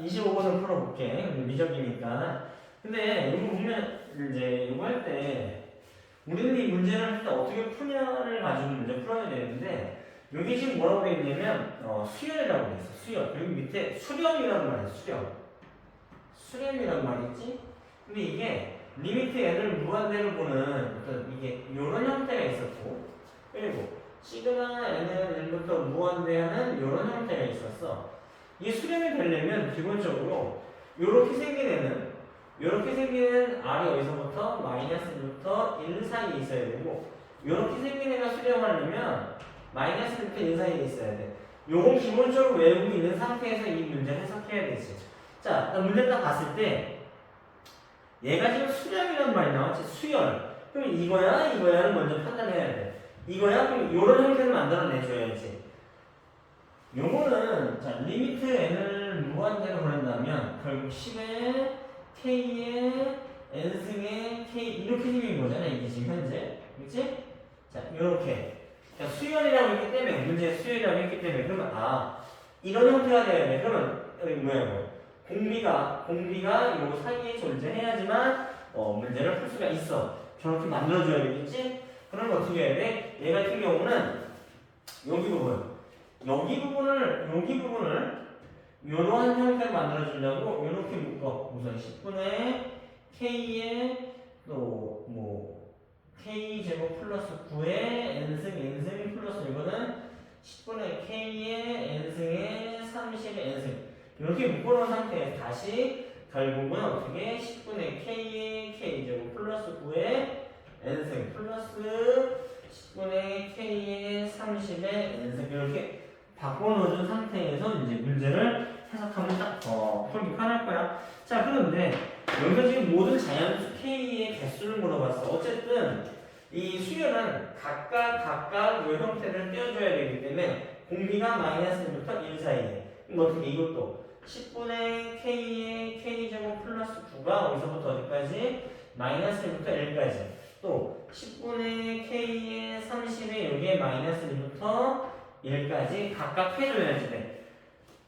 25번을 풀어볼게. 미적이니까. 근데 이거 보면 이제 이거 할 때 우리는 이 문제를 할 때 어떻게 푸냐를 가지고 문제 풀어야 되는데 여기 지금 뭐라고 돼 있냐면 어, 수열이라고 돼 있어. 수열. 그리고 밑에 수렴이라는 말이 있어. 수렴. 수렴이라는 말이 있지? 근데 이게 리미트 n을 무한대로 보는 어떤 이게 이런 형태가 있었고 그리고 시그마 n은 1부터 무한대하는 이런 형태가 있었어. 이 수렴이 되려면 기본적으로 이렇게 생긴 애는 이렇게 생긴 애는 r이 어디서부터 마이너스 1부터 1 사이에 있어야 되고 이렇게 생긴 애가 수렴하려면 마이너스 1부터 1 사이에 있어야 돼. 요건 기본적으로 외우고 있는 상태에서 이 문제 해석해야 되지. 자, 문제 딱 봤을 때 얘가 지금 수렴이라는 말이 나왔지 수열. 그럼 이거야 이거야를 먼저 판단해야 돼. 이거야 그럼 이런 형태를 만들어내줘야지. 리미트 n을 무한대로 보낸다면 결국 10에 k에 n승에 k 이렇게 생긴 거잖아 이게 지금 현재. 그렇지? 자 이렇게. 자, 수열이라고 했기 때문에 문제 수열이라고 했기 때문에 그러면 아 이런 형태가 돼야 돼. 그러면 여기 뭐야 뭐. 공비가 공비가 요 사이에 존재해야지만 어, 문제를 풀 수가 있어. 저렇게 만들어줘야 되겠지? 그러면 어떻게 해야 돼? 얘 같은 경우는 여기 부분 여기 부분을 여기 부분을 이러한 형태로 만들어주려고 이렇게 묶어. 우선 10분의 k에 또뭐 k 제곱 플러스 9에 n승 n승 플러스 이거는 10분의 k에 n승에 30의 n승. 이렇게 묶어놓은 상태에서 다시 결국은 어떻게? 10분의 k에 k 제곱 플러스 9에 n승 플러스 10분의 k에 30의 n승. 이렇게 바꿔놓은 상태에서 이제 문제를 해석하면 딱 어, 풀기 편할 거야. 자, 그런데 여기서 지금 모든 자연수 K의 개수를 물어봤어. 어쨌든 이 수열은 각각 각각 이 형태를 떼어줘야 되기 때문에 공비가 마이너스 1부터 1 사이에 그럼 어떻게 이것도 10분의 K의 K제곱 플러스 9가 어디서부터 어디까지? 마이너스 1부터 1까지 또 10분의 K의 30의 여기에 마이너스 1부터 1까지 각각 해줘야지 돼.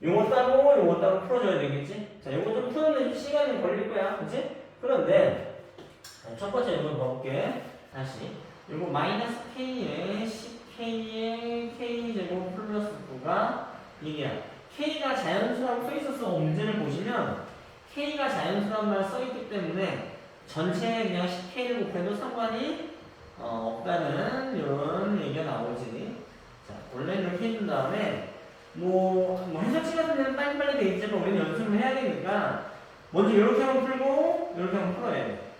요거 따로 요거 따로 풀어줘야 되겠지? 자, 요거 좀 푸는 시간이 걸릴 거야, 그치? 그런데 자, 첫 번째 요거 볼게. 다시 요거 마이너스 k에 10k에 k 제곱 플러스 9가 이게야. k가 자연수라고 써 있었어. 문제를 보시면 k가 자연수란 말 써 있기 때문에 전체에 그냥 10k를 곱해도 상관이 어, 없다는 이런 얘기가 나오지. 자, 원래 이렇게 해준 다음에 뭐, 뭐 해석지 같은 데는 빨리빨리 돼 있지만 우리는 연습을 해야 되니까 먼저 이렇게 한번 풀고 이렇게 한번 풀어야 돼.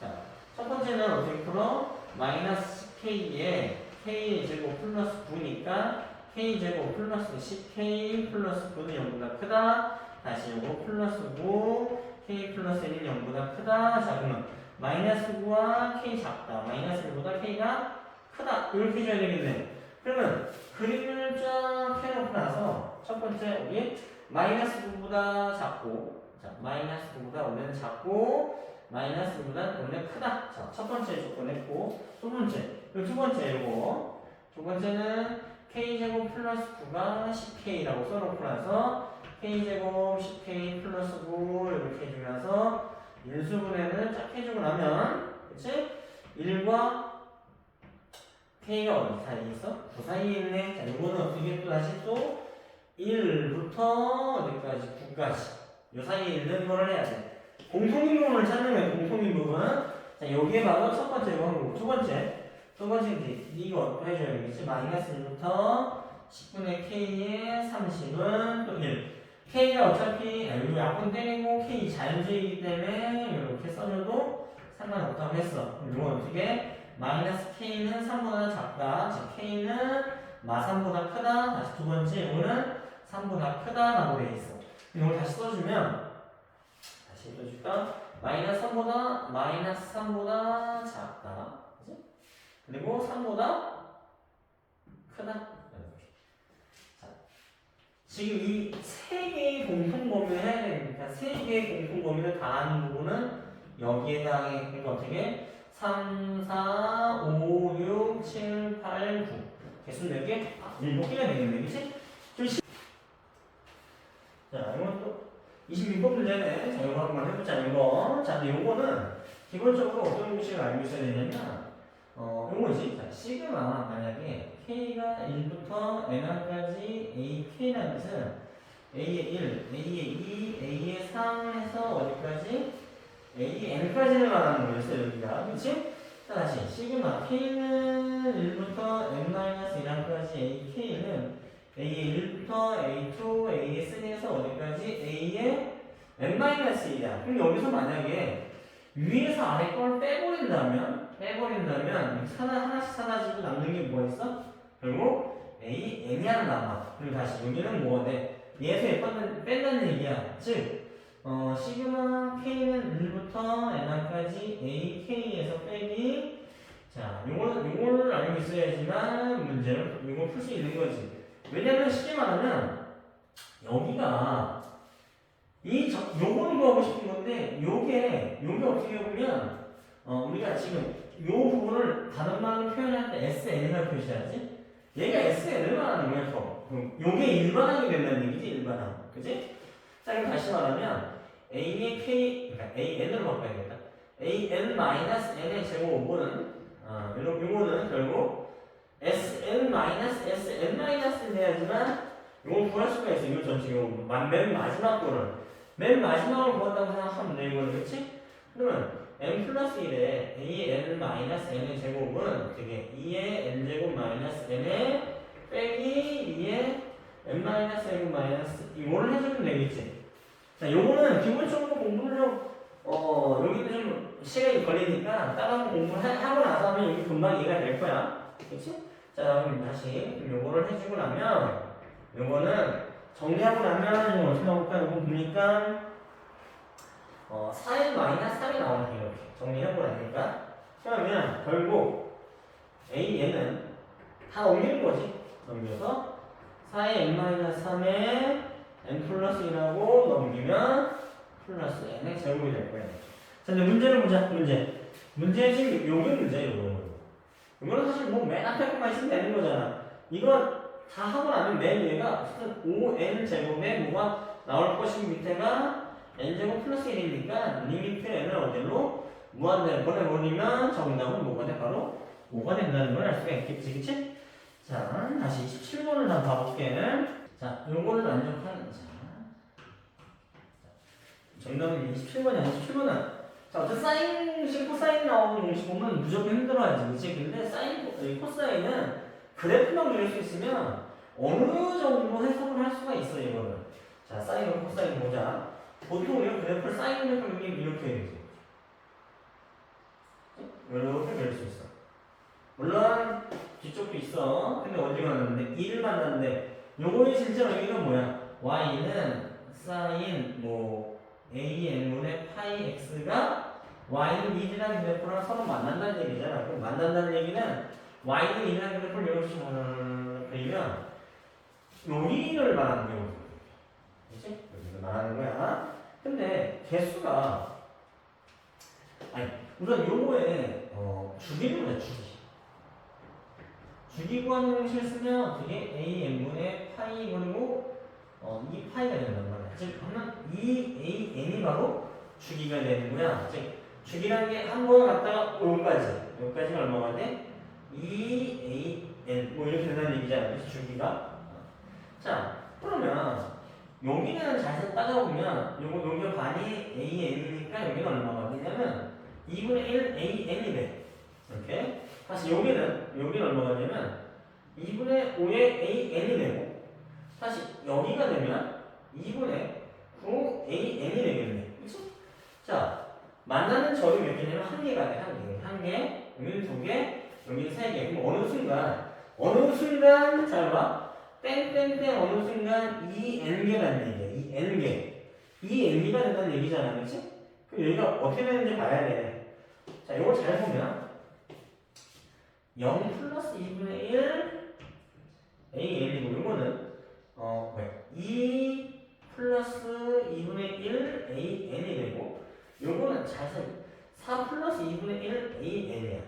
자, 첫 번째는 어떻게 풀어? 마이너스 10k에 k 제곱 플러스 9니까 k 제곱 플러스 10k 플러스 9는 0보다 크다. 다시 요거 플러스 9 k 플러스 1이 0보다 크다. 자, 그러면 마이너스 9와 k 작다. 마이너스 1보다 k가 크다. 이렇게 해줘야 되겠네. 그러면 그림을 쫙 해놓고 나서 첫 번째 여기 마이너스 9보다 작고 자 마이너스 9보다 원래는 작고 마이너스 9보다 원래 크다 자 첫 번째 조건 했고 두 번째 두 번째 이거 두 번째는 k제곱 플러스 9가 10k라고 써놓고 나서 k제곱 10k 플러스 9 이렇게 해주면서 인수분해를 쫙 해주고 나면 그치? 1과 K가 어디 사이에 있어? 9 사이에 있네. 자, 이거는 어떻게 또 다시 또 1부터 어디까지? 9까지. 요 사이에 있는 거를 해야 돼. 공통인 부분을 찾는 거야, 공통인 부분. 자, 여기에 바로 첫 번째 이거 하고, 두 번째. 두 번째 이거 해줘야 되겠지. 마이너스 1부터 10분의 K의 30은 또 1. K가 어차피, 아, 여기 약분 때리고 K 자연수이기 때문에 이렇게 써줘도 상관없다고 했어. 이건 어떻게? 마이너스 k는 3보다 작다. 즉 k는 마 3보다 크다. 다시 두 번째 이거는 3보다 크다라고 돼 있어. 이걸 다시 써주면 다시 써줄까? 마이너스 3보다 마이너스 3보다 작다. 그지? 그리고 3보다 크다. 자, 지금 이 세 개의 공통 범위를 해야 되니까 세 개의 공통 범위를 다 아는 부분은 여기에 해당해. 그러니까 어떻게? 3, 4, 5, 6, 7, 8, 9. 개수 몇 개? 아, 7개가 되겠네, 그치? 좀 시... 자, 이건 또 26번 문제네. 자, 이거 한번 해보자, 이거. 자, 근데 요거는 기본적으로 어떤 공식을 알고 있어야 되냐면, 어, 요거지. 자, 시그마, 만약에 K가 1부터 N까지 AK라는 뜻은 A의 1, A의 2, A의 3 해서 어디까지? AN까지를 말하는 거였어요, 여기가. 그치? 자, 다시. 시그마 K는 1부터 N-1까지 AK는 A의 1부터 A2, A의 3에서 어디까지? A의 N-1이야. 그럼 여기서 만약에 위에서 아래 걸 빼버린다면, 빼버린다면, 하나, 하나씩 사라지고 남는 게 뭐가 있어? 결국 A, N이 하나 남아. 그리고 다시 여기는 뭐가 돼? 얘에서 뺀다는, 뺀다는 얘기야. 즉, 어, 시그마 K는 1부터 N까지 AK에서 빼기. 자, 요거는, 요거를 알고 있어야지만 문제를, 요거 풀수 있는 거지. 왜냐면 쉽게 말하면, 여기가, 이, 저, 요거는 구하고 싶은 건데, 요게, 요게 어떻게 보면, 어, 우리가 지금 요 부분을 다른 말로 표현할 때 SN이라고 표시하지? 얘가 SN을 말하는 거야, 더. 그럼 요게 일반항이 된다는 얘기지, 일반항. 그지? 자, 그럼 다시 말하면, A의 K, 그러니까 AN으로 바꿔야겠다. AN-N의 제곱은, 아, 요런, 요거는 결국 SN-SN-을 해야지만, 요걸 구할 수가 있어, 요 전체적으로. 마- 맨 마지막 거를. 맨 마지막으로 구한다고 생각하면 돼, 이거는. 그치? 그러면, n 플러스 1에 a n 마이너스 n의 제곱은 어떻게 2의 n 제곱 마이너스 n의 빼기 2의 n 마이너스 n 마이너스 이거를 해주면 되겠지. 자, 요거는 기본적으로 공부를 좀 어, 여기는 좀 시간이 걸리니까 따라 공부를 하- 하고 나서 하면 여기 금방 이해가 될 거야. 그치? 자, 그럼 다시 요거를 해주고 나면 요거는 정리하고 나면 이거 어떻게 나올까? 요거 보니까 어, 4n 마이너스 3이 나오네 이렇게 정리해보고 나니까 그러면 결국 AN은 다 넘기는 거지 넘겨서 4의 n 마이너스 3에 n 플러스 1하고 넘기면 플러스 n의 제곱이 될 거야 자 이제 문제를 보자 문제. 문제 지금 요게 문제야 요거. 이거는 사실 뭐 맨 앞에 것만 있으면 되는 거잖아. 이건 다 하고 나면 맨 위에가 어쨌든 5n 제곱에 뭐가 나올 것이고 밑에가 n제곱 플러스 1이니까 리미트 n을 어디로 무한대로 보내버리면 정답은 뭐가 돼? 바로 5가 된다는 걸 알 수가 있겠지 그치? 자 다시 27번을 한번 봐볼게 자 요거는 만족하는 자 정답은 27번이 아니야 27번은 자 어쨌든 사인 코사인 나오는 공식 보면 무조건 힘들어하지 그치? 근데 사인 이 코사인은 그래프만 그릴 수 있으면 어느 정도 해석을 할 수가 있어 이거는 자 사인과 코사인 보자 보통 우리가 그래프를 사인 그래프 이렇게 이렇게 해야 되지. 이렇게 그릴 수 있어. 물론 뒤쪽도 있어. 근데 어디가 만났는데 2를 만났는데 요거의 실제 의미가 뭐야? y는 사인 뭐 an분의 파이 x가 y는 1이라는 그래프랑 서로 만난다는 얘기잖아. 그럼 만난다는 얘기는 y는 1이라는 그래프를 이렇게 그리면 여기를 말하는 경우도 그치? 여기를 말하는 거야. 근데 개수가 아니 우선 요거에 어, 주기를 보자 주기 주기 구하는 공식을 쓰면 어떻게 a n분의 파이 그리고 어, 이 파이가 된단 말이야 즉 그러면 이 a n이 바로 주기가 되는 거야 즉 주기라는 게 한 번에 갔다가 여기까지. 여기까지가 얼마가 돼? 2 a n. 뭐 이렇게 된다는 얘기잖아. 그래서 주기가. 자 그러면 여기는 잘 따져보면 요거 여기 반이 a n이니까 여기는 얼마가 되냐면 2분의 1 a n이 돼. 이렇게 다시 여기는 여기는 얼마가 되냐면 2분의 5의 a n이 되고 다시 여기가 되면 2분의 9 a n이 되겠네 그치? 자 만나는 절이 몇 개냐면 한 개가 돼 한 개 한 개 여기는 두 개 여기는 세 개 그럼 어느 순간 어느 순간 잘 봐. 땡땡땡 어느 순간 이 n개라는 얘기야. 이 n개. 이 n개가 된다는 얘기잖아. 그렇지? 그럼 여기가 어떻게 되는지 봐야 돼. 자, 이걸 잘 보면 0 플러스 2분의 1 a n이고 이거는 어, 왜? 2 플러스 2분의 1 a n이 되고 요거는 자세히 4 플러스 2분의 1 a n이야.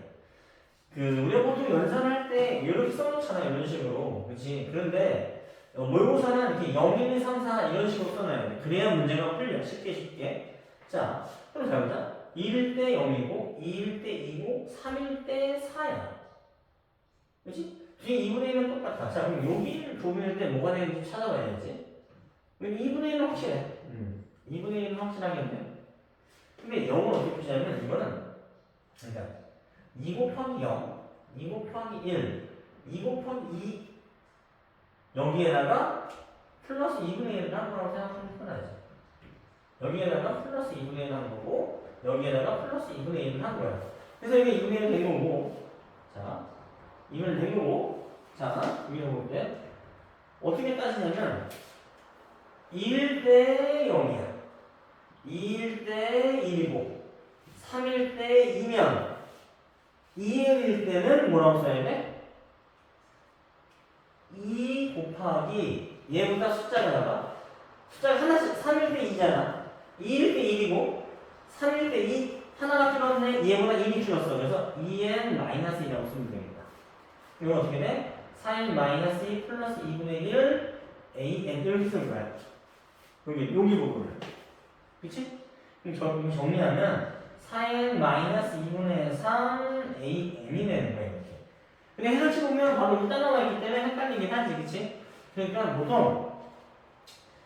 그 우리가 보통 연산할 때 이렇게 써놓잖아 이런 식으로 그렇지 그런데 어, 모의고사는 이렇게 0, 1, 2, 3, 4 이런 식으로 써놔야 돼. 그래야 문제가 풀려. 쉽게 쉽게. 자, 그럼 잘 보자. 1일 때 0이고, 2일 때 2고, 3일 때 4야. 그치? 뒤에 2분의 1은 똑같아. 자, 그럼 여기를 때 뭐가 되는지 찾아봐야지. 그럼 2분의 1은 확실해. 음. 2분의 1은 확실하겠네. 근데 0은 어떻게 표시하냐면, 이거는, 그러니까, 2 곱하기 0, 2 곱하기 1, 2 곱하기 2, 여기에다가 플러스 2분의 1을 한 거라고 생각하면 편하지. 여기에다가 플러스 2분의 1을 한 거고, 여기에다가 플러스 2분의 1을 한 거야. 그래서 이게 2분의 1을 된 거고, 자, 2분의 1을 된 거고, 자, 여기서 볼게. 어떻게 따지냐면, 1일 때 0이야. 2일 때 1이고, 3일 때 2면, 2일일 때는 뭐라고 써야 돼? 2 곱하기 얘보다 숫자가 나가 숫자가 하나씩 3일 때 2잖아 2일 때 1이고 3일 때 2 하나가 줄었네 얘보다 1이 줄었어 그래서 2n 마이너스 1이라고 쓰면 되겠다 이건 어떻게 돼? 4n 마이너스 2 플러스 2분의 1 an 이렇게 쓰는 거야 여기 여기 부분을 그치? 그럼 저, 이거 정리하면 4n 마이너스 2분의 3 an이 되는 거야 이렇게 근데 해설치 보면 바로 여기 따라와 있기 때문에 헷갈리긴 하지, 그치? 그러니까 보통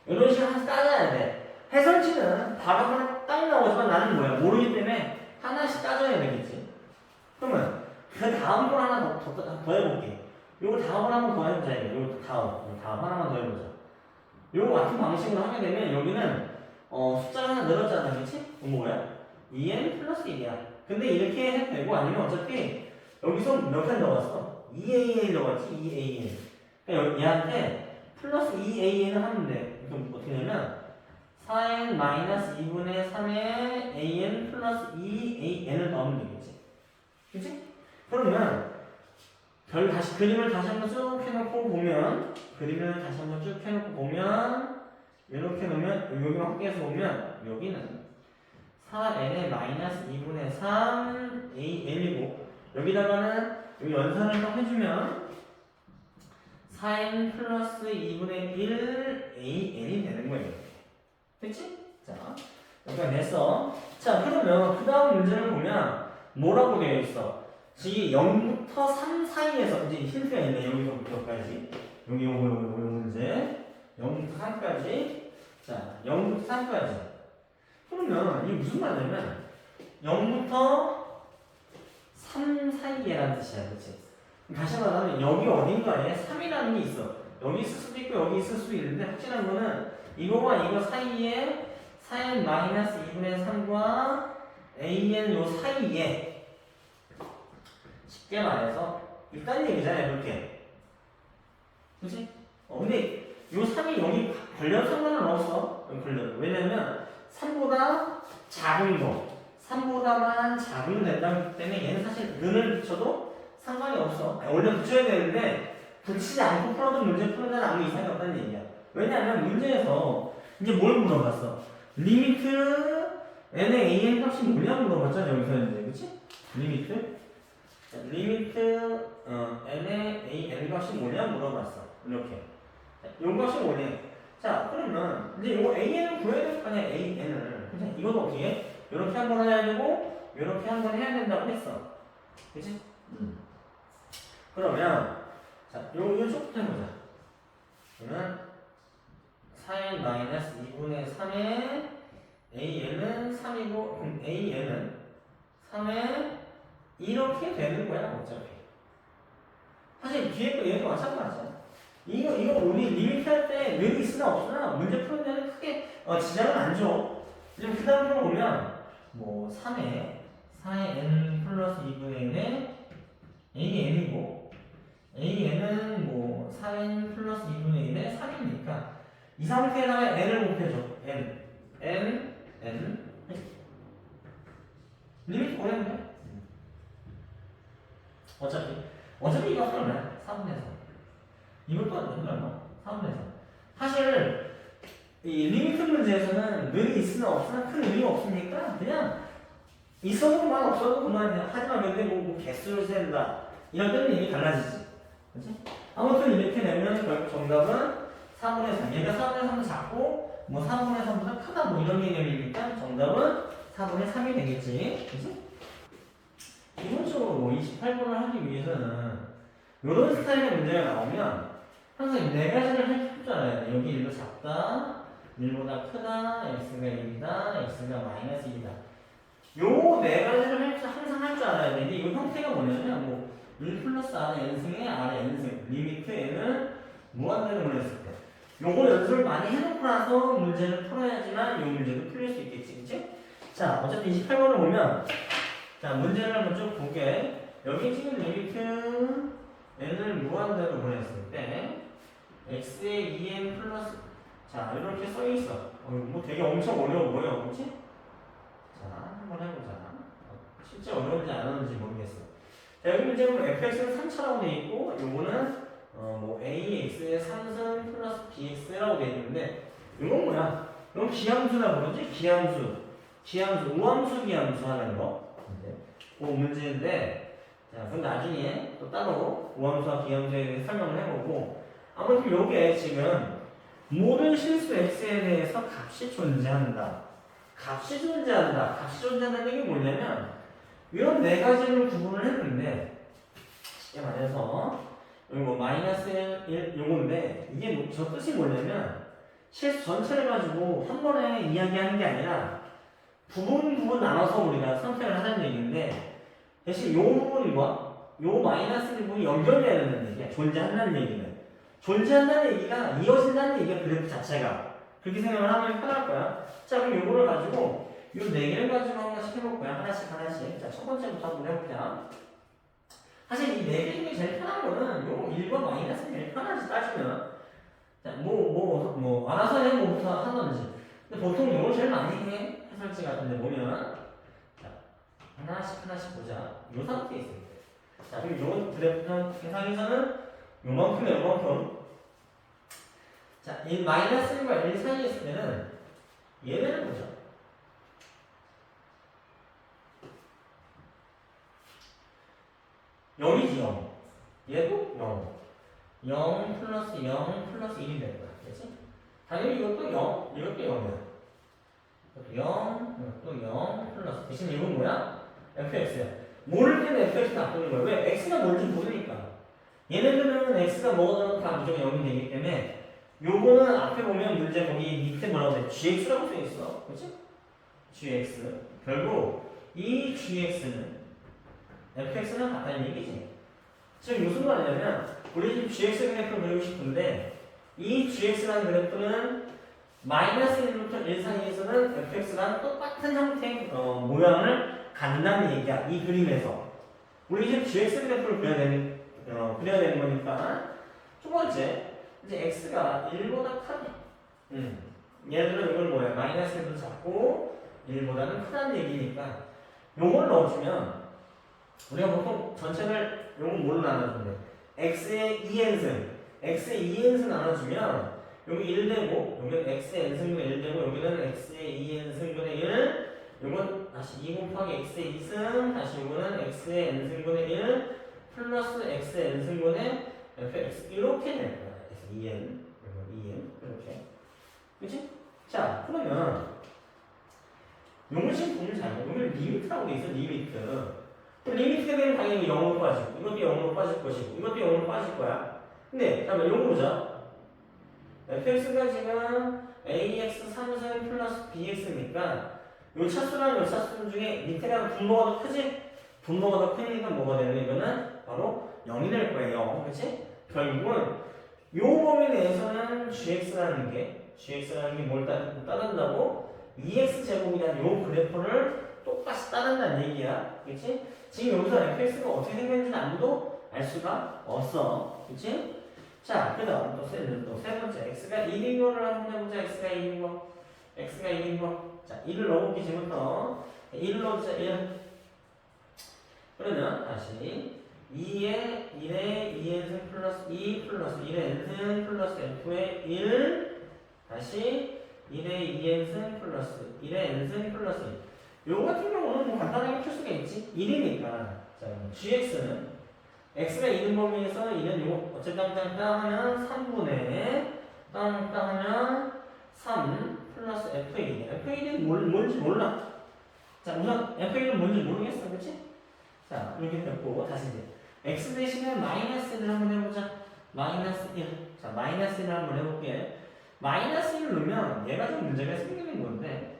이런 식으로 하나씩 따져야 돼. 해설치는 바로 하나 딱 나오지만 나는 뭐야? 모르기 때문에 하나씩 따져야 되겠지. 그러면 그 다음 걸 하나 더, 더, 더, 더 해볼게. 요거 다음을 한번 더 해보자. 요거 다음, 요 다음 하나만 더 해보자. 요거 같은 방식으로 하게 되면 여기는 어, 숫자가 하나 늘었잖아? 그럼 뭐야? 2n 플러스 1이야. 근데 이렇게 해도 되고 아니면 어차피 여기서 몇 칸 넣었어? 2AN 넣었지, 2AN. 그러니까 얘한테 플러스 2AN을 하면 돼. 그럼 어떻게 되냐면 4N 마이너스 2분의 3의 AN 플러스 2AN을 넣으면 되겠지. 그치? 그러면 별 다시 그림을 다시 한번 쭉 해놓고 보면 그림을 다시 한번 쭉 해놓고 보면 이렇게 놓으면 여기 확대해서 보면 여기는 4n의 마이너스 2분의 3 AN이고 여기다가는 여기 연산을 딱 해주면 4n 플러스 2분의 1 an이 되는 거예요. 그치? 자, 여기가 냈어. 자, 그러면 그 다음 문제를 보면 뭐라고 되어 있어? 지금 0부터 3 사이에서 이제 힌트가 있네. 여기서부터까지. 여기 요거 요거 요거 문제. 0부터 3까지. 자, 0부터 3까지. 그러면 이게 무슨 말이냐면 0부터 3 사이에라는 뜻이야, 그치? 다시 말하면 여기 어딘가에 3이라는 게 있어. 여기 있을 수도 있고 여기 있을 수도 있는데 확실한 거는 이거와 이거 사이에 4n 마이너스 2분의 3과 an 요 사이에 쉽게 말해서 일단 얘기잖아요, 이렇게. 그치? 어, 근데 요 3이 여기 걸려도 상관은 없어. 걸려도. 왜냐면 3보다 작은 거. 3보다만 작으면 된다기 때문에 얘는 사실 는을 붙여도 상관이 없어. 아니, 원래 붙여야 되는데 붙이지 않고 풀어도 문제 푸는 데는 아무 이상이 없다는 얘기야. 왜냐하면 문제에서 이제 뭘 물어봤어? 리미트 n의 an 값이 뭐냐고 물어봤잖아 여기서 이제 그치? 리미트 자, 리미트 어, n의 an 값이 뭐냐 물어봤어 이렇게 자, 요 값이 뭐냐 자 그러면 이제 요 an을 구해야 될 거 아니야 an을 그치? 이건 어떻게 해? 이렇게 한 번 해야 되고 이렇게 한 번 해야 된다고 했어 그치? 음. 그러면 자, 요, 요 쪽부터 해보자. 그러면 4n 마이너스 2분의 3의 an은 3이고 그럼 an은 3에 이렇게 되는 거야 어차피. 사실 뒤에 거 얘도 마찬가지야. 이거 이거 우리 리미트 할때 왜 있으나 없으나 문제 푸는 데는 크게 어, 지장은 안 줘. 지금 그 다음으로 보면 뭐 3에 4의 n 플러스 2분의 1에 n이 n이고 AN은 뭐 4n 플러스 2분의 1에 3이니까 이 상태에다가 n을 곱해줘 n n n 리미트 보내면 돼 어차피 어차피 이거 얼마야? 4분의 3 이것도 얼마? 4분의 3 사실 이 리미트 문제에서는 늘이 있으나 없으나 큰 의미가 없으니까 그냥 있어도 그만 없어도 그만이야 하지만 근데 뭐, 뭐 개수를 센다 이럴 때는 이미 달라지지 그치? 아무튼 이렇게 내면 결국 정답은 4분의 3. 얘가 4분의 3은 작고, 뭐 4분의 3보다 크다, 뭐 이런 개념이니까 정답은 4분의 3이 되겠지. 그치? 기본적으로 28번을 하기 위해서는 이런 스타일의 문제가 나오면 항상 네 가지를 돼. 여기 1도 작다, 1보다 크다, x가 1이다, x가 마이너스 1이다. 요 네 가지를 할 줄- 항상 할 줄 알아야 돼. 근데 이 형태가 뭐냐면 뭐 1 플러스 r n승에 r n승 리미트 n은 무한대로 보냈을 때 요거 연습을 많이 해놓고 나서 문제를 풀어야지만 이 문제도 풀릴 수 있겠지 그치? 자 어쨌든 28번을 보면 자 문제를 한번 쭉 볼게 여기 지금 리미트 n을 무한대로 보냈을 때 x의 2n 플러스 자 이렇게 써 있어 어, 뭐 되게 엄청 어려워 보여 그치? 자 한번 해보자 어, 실제 어려운지 안 어려운지 모르겠어 자 여기 문제는 fx는 3차라고 돼 있고 요거는 어, 뭐 ax의 3승 플러스 bx라고 돼 있는데 이건 뭐야? 이건 기함수라 그러지? 기함수 기함수 우함수 기함수 하는 거 이제 그 문제인데 자 그럼 나중에 또 따로 우함수와 대해서 설명을 해보고 아무튼 요게 지금 모든 실수 x에 대해서 값이 존재한다. 값이 존재한다. 값이 존재한다는 게 뭐냐면 이런 네 가지를 구분을 했는데 쉽게 말해서 여기 뭐 마이너스 1 요건데 이게 뭐, 저 뜻이 뭐냐면 실수 전체를 가지고 한 번에 이야기하는 게 아니라 부분 부분 나눠서 우리가 선택을 하자는 얘기인데 대신 요 부분과 요 마이너스 부분이 연결돼야 된다는 얘기야. 존재한다는 얘기는. 존재한다는 얘기가 이어진다는 얘기야 그래프 자체가. 그렇게 생각을 하면 편할 거야. 자 그럼 요거를 가지고 요 네 개를 가지고 하나씩 해볼 거야. 하나씩 하나씩. 자 첫 번째부터 한번 해볼게요. 사실 이 네 개 중에 제일 편한 거는 요 1과 마이너스 제일 편하지 따지면. 자 뭐 뭐 뭐 알아서 해 뭐부터 하던지. 근데 보통 요걸 제일 많이 해 해설지 같은데 보면 자 하나씩 하나씩 보자 요 상태에 있을 때자 그럼 요 그래프 계산에서는 요만큼에 요만큼 자, 이 마이너스 1과 1 사이에 있을 때는 얘네를 보자. 영이지 0. 얘도 0. 0 플러스 0 플러스 1이 될 거야. 그치? 당연히 이것도 0, 이것도 0이야. 이것도 0, 이것도 0 플러스. 대신 이건 뭐야? fx야. 모를 때는 fx 나쁘는 거야. 왜? x가 뭔지 모르니까. 얘네들은 x가 뭐가 들어도 다 무조건 0이 되기 때문에 요거는 앞에 보면 문제 거기 밑에 뭐라고 돼? gx라고 써 있어. 그치? gx. 결국 이 gx는 fx랑 같다는 얘기지. 지금 무슨 말이냐면 우리 지금 gx 그래프를 그리고 싶은데 이 gx라는 그래프는 마이너스 1부터 1 사이에서는 fx랑 똑같은 형태의 어, 모양을 갖는다는 얘기야. 이 그림에서. 우리 지금 gx 그래프를 그려야 되는, 어, 그려야 되는 거니까 첫 번째 이제 x가 1보다 크다. 음. 얘들은 이걸 뭐야? 마이너스 1도 작고 1보다는 크다는 얘기니까 요걸 넣어주면 우리가 보통 전체를 요건 뭘로 나눠주는데 x의 2n승 x의 2n승 나눠주면 여기 1 되고 여기는 x의 n승분의 1 되고 여기는 x의 2n승분의 1 요건 다시 2 곱하기 x의 2승 다시 요거는 x의 n승분의 1 플러스 x의 n승분의 fx 이렇게 될 거야. 그래서 2n 그리고 2n 이렇게 그치? 자 그러면 요걸 지금 보면 잘 봐. 여기는 리미트라고 돼 있어 리미트 리미트가 되면 당연히 0으로 빠지고 이것도 0으로 빠질 것이고 이것도 0으로 빠질 거야 근데 잠깐만 요거 보자 fx가 지금 ax 3승 플러스 bx니까 요 차수랑 요 차수 중에 밑에가 분모가 더 크지? 분모가 더 크니까 뭐가 되는 이거는 바로 0이 될 거예요 0 그치? 결국은 요 범위 내에서는 gx라는 게 gx라는 게 뭘 따른다고? 2x 제곱이라는 요 그래프를 똑같이 따른다는 얘기야 그치? 지금 여기서 fx가 어떻게 생겼는지 아무도 알 수가 없어 그치? 자, 그 다음 또 세, 또세 번째 x가 1인 거를 한번 해보자. x가 1인 거. x가 1인 거. 자, 1을 넣어볼게 지금부터. 1을 넣어보자. 1 그러면 다시 2의 1의 2n승 플러스 2 플러스 1의 n승 플러스 f의 1 다시 1의 2n승 플러스 1의 n승 플러스 1 요거 같은 경우는 뭐 간단하게 풀 수가 있지. 1이니까. 자 gx는 x가 있는 범위에서 2는 요 어쨌든 땅땅땅 하면 3분의 땅땅 하면 3 플러스 f1이네. f1은 뭘, 뭔지 몰라. 자, 우선 f1은 뭔지 모르겠어. 그치? 자, 이렇게 됐고, 다시 이제. x 대신에 마이너스 1을 한번 해보자. 마이너스 1. 자, 마이너스 1을 한번 해볼게. 마이너스 1을 넣으면 얘가 좀 문제가 생기는 건데,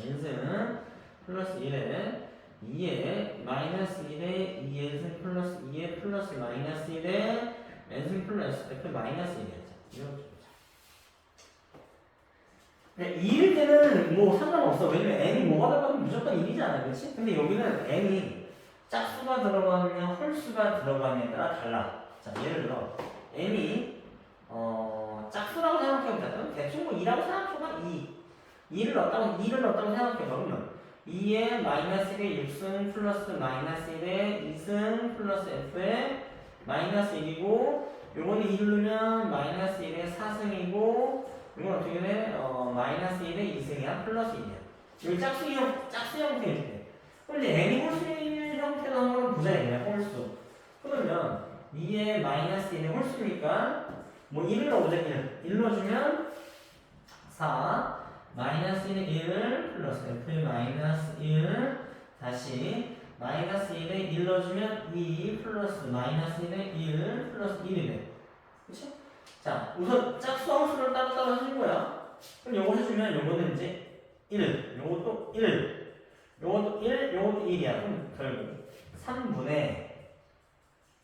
n승 플러스 1에 2에 마이너스 1에 2n승 플러스 2에 플러스 마이너스 1에 n승 플러스 f 마이너스 1이었죠. 이렇게 보자. 근데 2일 때는 뭐 상관없어. 왜냐면 n이 뭐가 들어가면 무조건 1이잖아. 그렇지? 근데 여기는 n이 짝수가 들어가느냐 홀수가 들어가느냐에 따라 달라. 자, 예를 들어 n이 어, 짝수라고 생각해보자. 대충 뭐 2라고 생각해봐. 2. 2를 넣었다고 2를 넣었다고 생각해봐. 그러면 2에 마이너스 1에 6승 플러스 마이너스 1에 2승 플러스 f에 마이너스 1이고 요거는 2를 넣으면 마이너스 1에 4승이고 이건 어떻게 돼? 어, 마이너스 1에 2승이야? 플러스 1이야. 여기 짝수 형, 짝수 형태일 때 이제 n이 홀수 형태로 한번 보자 이거야 홀수. 그러면 2에 마이너스 1에 홀수니까 뭐 1을 넣어보자 1 1 넣어주면 4 마이너스 1에 1 플러스 f 마이너스 1 다시 마이너스 1에 1 넣어주면 2 플러스 마이너스 1에 1 플러스 1이네 그치? 자 우선 짝수 함수를 따로따로 해준 거야. 그럼 요거 해주면 요거는 이제 1 요것도 1 요것도 1 요것도 1이야. 그럼 결국 3분의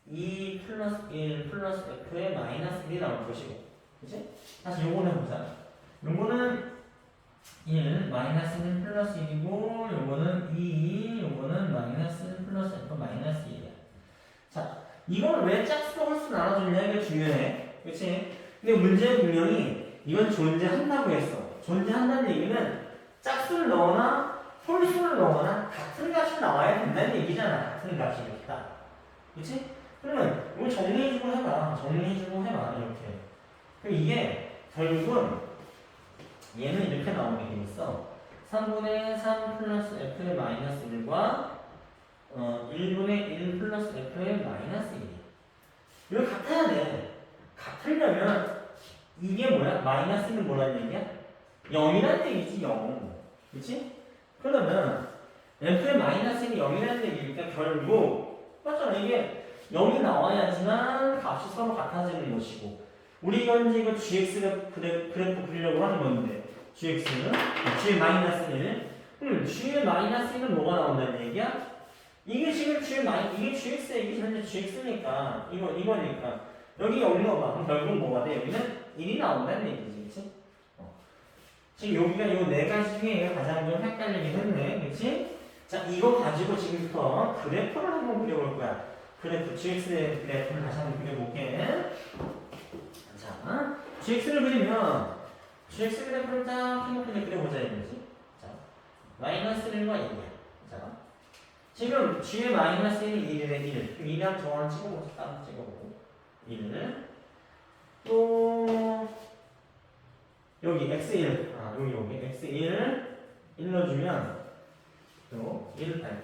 2 플러스 1 플러스 f의 마이너스 1이 나올 것이고. 그치? 다시 요거는 해보자. 요거는 1 마이너스는 플러스 1이고 요거는 2 요거는 마이너스 1 플러스 f 마이너스 1이야. 자 이걸 왜 짝수로 홀수 나눠줬냐? 이게 중요해. 그치? 근데 문제는 분명히 이건 존재한다고 했어. 존재한다는 얘기는 짝수를 넣거나 홀수를 넣거나 같은 값이 나와야 된다는 얘기잖아. 같은 값이 있다 그치? 그러면 이거 정리해주고 해봐. 정리해주고 해봐 이렇게. 그럼 이게 결국은 얘는 이렇게 나오게 돼 있어. 3분의 3 플러스 f의 마이너스 1과 어, 1분의 1 플러스 f의 마이너스 1이야. 이거 같아야 돼. 같으려면 이게 뭐야? 마이너스는 뭐라는 얘기야? 0이라는 얘기지 0. 그치? 그러면 f의 마이너스 1이 0이라는 얘기니까 결국 맞잖아 이게 0이 나와야지만 값이 서로 같아지는 것이고 우리가 이제 이거 gx 그래, 그래프 그리려고 하는 건데 gx는 g 마이너스 1 그럼 g 마이너스 1은 뭐가 나온다는 얘기야? 이게 지금 g 이게 gx야 이게 현재 gx니까 이거 이거니까 여기 0 넣어봐 그럼 결국 뭐가 돼? 여기는 1이 나온다는 얘기지 그치? 어. 지금 여기가 이네 가지 중에 가장 좀 헷갈리긴 했네 그치? 자 이거 가지고 지금부터 그래프를 한번 그려볼 거야 그래프 gx의 그래프를 다시 한번 그려볼게 자, gx를 그리면 gx 그래프를 딱 이제 그려보자 이거지. 자, 마이너스 1과 1이야. 자, 지금 g의 마이너스 1이 1이래 1. 그럼 1이 한 저항 찍어보자. 따로 찍어보고 1. 또 여기 x1. 아, 여기 여기 x1 1 넣어주면 또 1, 아니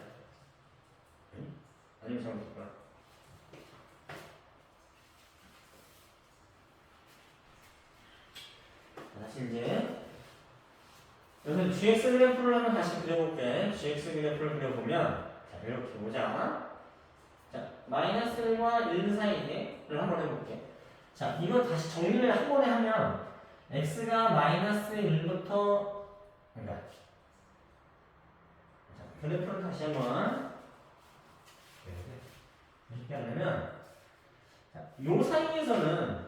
아니면 잘못했구나. 다시 이제 여기서 gx 그래프를 한번 다시 그려볼게. gx 그래프를 그려보면 자 이렇게 보자. 자 마이너스 1과 1 사이를 한번 해볼게. 자 이거 다시 정리를 한 번에 하면 x가 마이너스 1부터 그러니까 자 그래프를 다시 한번 이렇게 하려면 자 요 사이에서는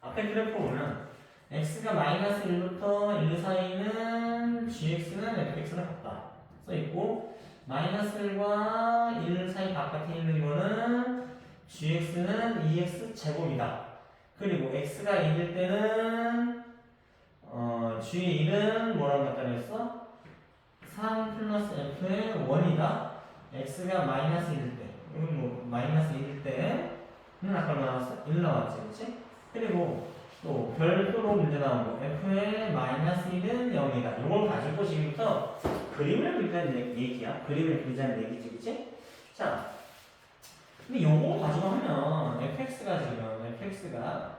앞에 그래프 보면 x가 마이너스 1부터 1 사이는 gx는 fx는 같다 써있고 마이너스 1과 1 사이 바깥에 있는 거는 gx는 2x 제곱이다 그리고 x가 1일 때는 어, g1은 뭐라고 갖다 냈어? 3 플러스 f의 1이다 x가 마이너스 1일 때 이건 뭐 마이너스 1일 때는 아까 나왔어? 1 나왔지 그치? 그리고 또 별도로 문제 나온 거. F의 마이너스 1은 0이다 이걸 가지고 지금부터 그림을 그리자는 얘기- 얘기야. 그림을 그리자는 얘기지 그치? 자 근데 요거 가지고 하면 fx가 지금 fx가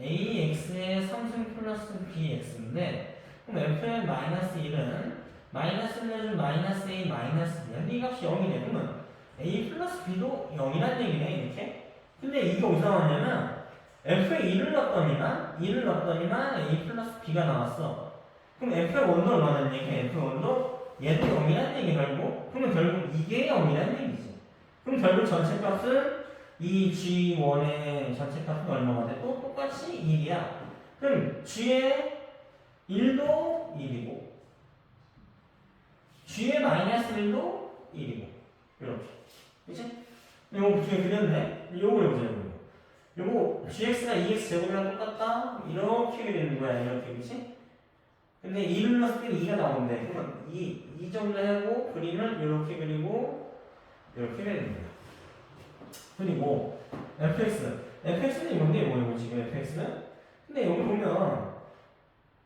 AX의 3승 플러스 BX인데 그럼 F의 마이너스 1은 마이너스 1을 마이너스 A 마이너스 B 이 값이 0이네. 그러면 A 플러스 B도 0이란 얘기네 이렇게? 근데 이게 어디서 나왔냐면 F에 1을 넣었더니만 1을 넣었더니만 A 플러스 B가 나왔어. 그럼 F의 원도 얼마나 얘기 F의 원도 얘도 0이란 얘기 결국. 그러면 결국 이게 0이란 얘기지. 그럼 결국 전체 값은 이 G1의 전체 값은 얼마가 돼? 또 똑같이 1이야. 그럼 G의 1도 1이고 G의 마이너스 1도 1이고. 이렇게. 그치? 이거 뒤에 그렸네? 요거 요거 요거 요거 gx가 2x 제곱이랑 똑같다? 이렇게 그리는 거야 이렇게 그치? 근데 2를 넣었을 때 2가 나오는데 그러면 이, 이 정도 하고 그림을 이렇게 그리고 이렇게 그리는 거야 그리고 fx fx는 이건데 뭐예요 지금 fx는? 근데 여기 보면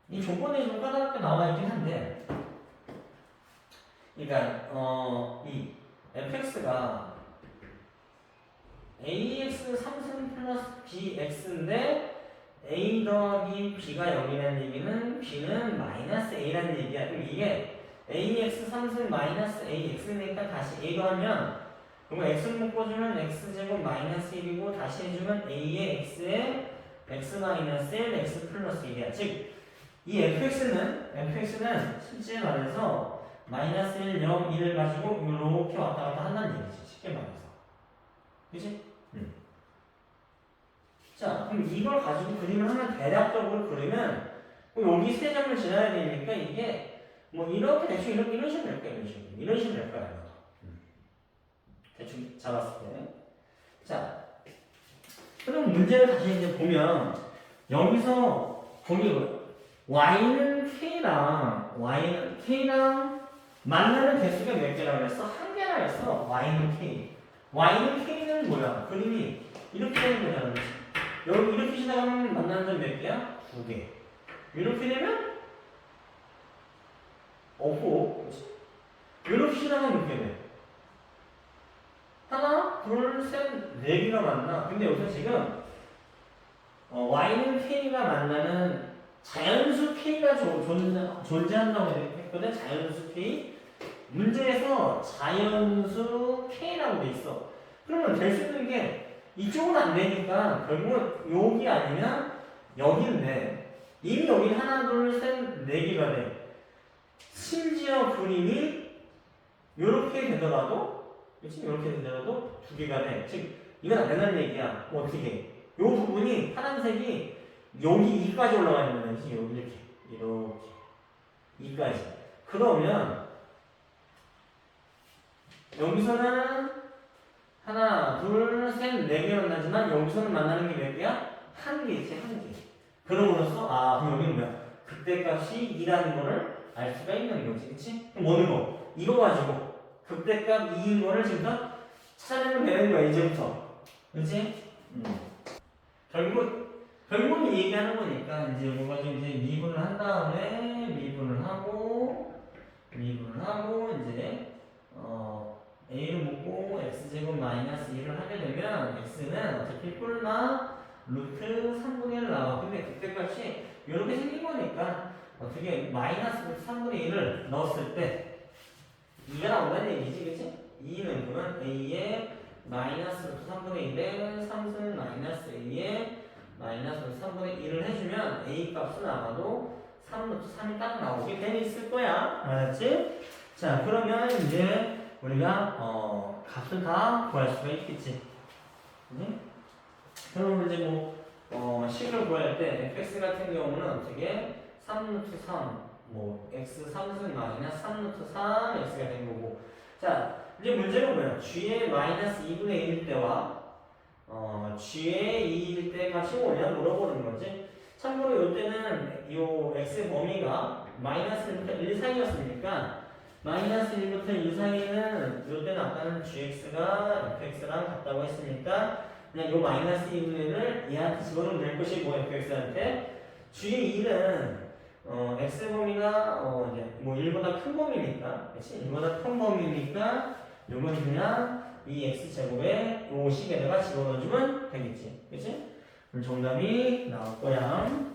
이 조건이 좀 까다롭게 나와 있긴 한데 그러니까 어 이 fx가 ax 3승 플러스 bx인데 a 더하기 b가 0이라는 얘기는 b는 마이너스 a라는 얘기야. 그럼 이게 ax 3승 마이너스 ax니까 다시 a 더하면 그럼 x를 묶어주면 x제곱 마이너스 1이고 다시 해주면 a의 x에 x 마이너스 1 x 플러스 1이야. 즉 이 fx는 fx는 실제 말해서 마이너스 1, 0, 1을 가지고 이렇게 왔다 갔다 한다는 얘기지. 쉽게 말해서. 그치? 음. 자, 그럼 이걸 가지고 그림을 하면 대략적으로 그리면 여기 세 점을 지나야 되니까 이게 뭐 이렇게 대충 이렇게 이런 식으로 될 거야. 이런 식으로. 이런 식으로 될 거야. 음. 대충 잡았을 때. 자, 그럼 문제를 다시 이제 보면 여기서 거기 y는 k랑 y는 k랑 만나는 개수가 몇 개라고 그랬어? 한 개라 했어. y는 k. y는 k는 뭐야? 그림이 이렇게 되는 거잖아. 여기 이렇게 지나가면 만나는 점 몇 개야? 두 개. 이렇게 되면 없고, 그치? 이렇게 지나가면 몇 개 돼? 하나, 둘, 셋, 네 개가 만나. 근데 여기서 지금 어, y는 k가 만나는 자연수 k가 조- 존재, 존재한다고 했거든. 자연수 k. 문제에서 자연수 k라고 돼 있어. 그러면 될 수 있는 게 이쪽은 안 되니까 결국은 여기 아니면 여기인데 이미 여기 하나 둘셋네 개가 돼. 심지어 그림이 이렇게 되더라도 그렇지 이렇게 되더라도 두 개가 돼. 즉 이건 안 된다는 얘기야. 뭐 어떻게? 이 부분이 파란색이 여기 2까지 올라가 있는 거지 여기 이렇게 이렇게 2까지. 그러면 여기서는 하나, 둘, 셋, 네 개 만나지만 여기서는 만나는 게 몇 개야? 한 개지, 한 개. 그럼으로써 아, 여기는 뭐야? 극대 값이 2라는 거를 알 수가 있는 거지, 그치? 그럼 뭐는 거? 이거 가지고 극대 값 2인 거를 지금부터 찾아내면 되는 거야, 이제부터. 그치? 음. 결국, 결국은 얘기하는 거니까 이제 이거 가지고 이제 미분을 한 다음에 미분을 하고 미분을 하고 이제 어 a를 묶고 x제곱 마이너스 1을 하게 되면 x는 어차피 뿔마 루트 3분의 1 나와 근데 그때값이 이렇게 생긴 거니까 어떻게 마이너스 루트 3분의 1을 넣었을 때 2가 나온다는 얘기지 그치? 2는 그러면 a의 마이너스 루트 3분의 1에 3승 마이너스 a의 마이너스 루트 3분의 1을 해주면 a 값은 아마도 3 루트 3이 딱 나오게 돼 있을 거야 알았지? 자 그러면 이제 우리가 어 값을 다 구할 수가 있겠지. 그지? 그럼 이제 뭐 어, 식을 구할 때 fx 같은 경우는 어떻게 3 루트 3, 뭐 x 3승 마이너스 3 루트 3 x가 된 거고. 자 이제 문제는 뭐야? g의 마이너스 2분의 1일 때와 어, g의 2일 때 값이 뭐냐 물어보는 거지. 참고로 이때는 이 x의 범위가 마이너스 1부터 1 사이였으니까 마이너스 1부터 1 사이는 이때는 아까는 gx가 fx랑 같다고 했으니까 그냥 요 마이너스 2분의 1을 얘한테 집어넣으면 될 것이고 fx한테 g의 2는 어, x 범위가 어, 이제 뭐 1보다 큰 범위니까 그치? 1보다 큰 범위니까 요건 그냥 이 x 제곱에 요 식에다가 집어넣어주면 되겠지 그치? 그럼 정답이 나올 거야.